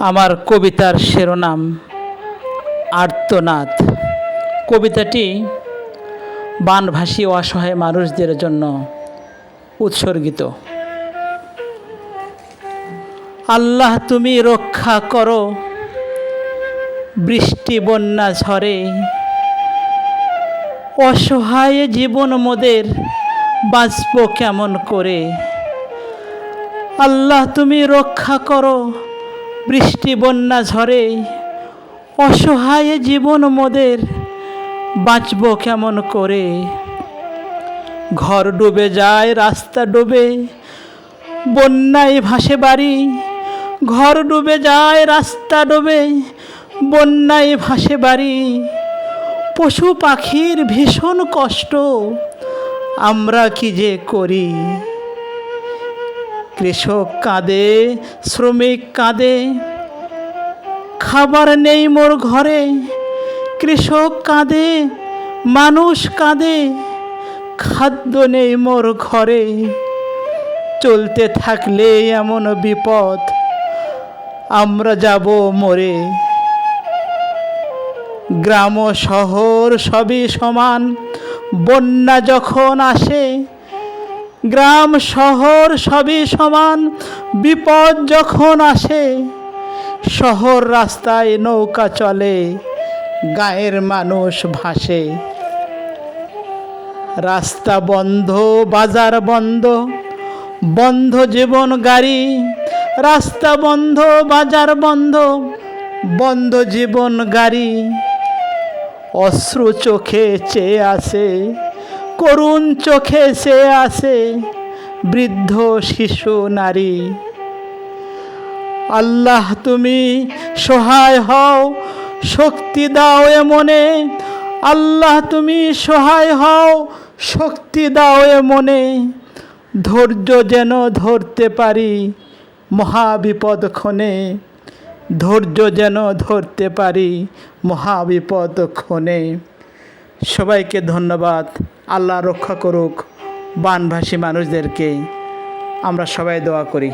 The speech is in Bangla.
আমার কবিতার শিরোনাম, আর্তনাদ। কবিতাটি বানভাসী অসহায় মানুষদের জন্য উৎসর্গিত। আল্লাহ তুমি রক্ষা করো, বৃষ্টি, বন্যা ঝরে অসহায় জীবন মোদের বাঁচব কেমন করে? আল্লাহ তুমি রক্ষা করো বৃষ্টি, বন্যা ঝরে অসহায় জীবন মোদের বাঁচব কেমন করে? ঘর ডুবে যায়, রাস্তা ডুবে, বন্যায় ভাসে বাড়ি। ঘর ডুবে যায়, রাস্তা ডুবে, বন্যায় ভাসে বাড়ি। পশু পাখির ভীষণ কষ্ট, আমরা কি যে করি? কৃষক কাঁদে, শ্রমিক কাঁদে। খাবার নেই মোর ঘরে, কৃষক কাঁদে, মানুষ কাঁদে। খাদ্য নেই মোর ঘরে, চলতে থাকলে এমন বিপদ, আমরা যাব মরে। গ্রাম শহর সবই সমান, বন্যা যখন আসে গ্রাম, শহর সবই সমান। বিপদ যখন আসে, শহর রাস্তায় নৌকা চলে, গায়ের মানুষ ভাসে। রাস্তা বন্ধ, বাজার বন্ধ বন্ধ জীবন গাড়ি। রাস্তা বন্ধ, বাজার বন্ধ বন্ধ জীবন গাড়ি। অশ্রু চোখে চেয়ে আসে করুণ চোখে সে আসে, বৃদ্ধ শিশু, নারী। আল্লাহ, তুমি সহায় হও, শক্তি দাও মনে। আল্লাহ, তুমি সহায় হও, শক্তি দাও মনে। ধৈর্য যেন ধরতে পারি মহাবিপদ ক্ষণে। ধৈর্য যেন ধরতে পারি মহাবিপদ ক্ষণে। সবাইকে ধন্যবাদ। আল্লাহ রক্ষা করুক বানভাসী মানুষদেরকে আমরা সবাই দোয়া করি।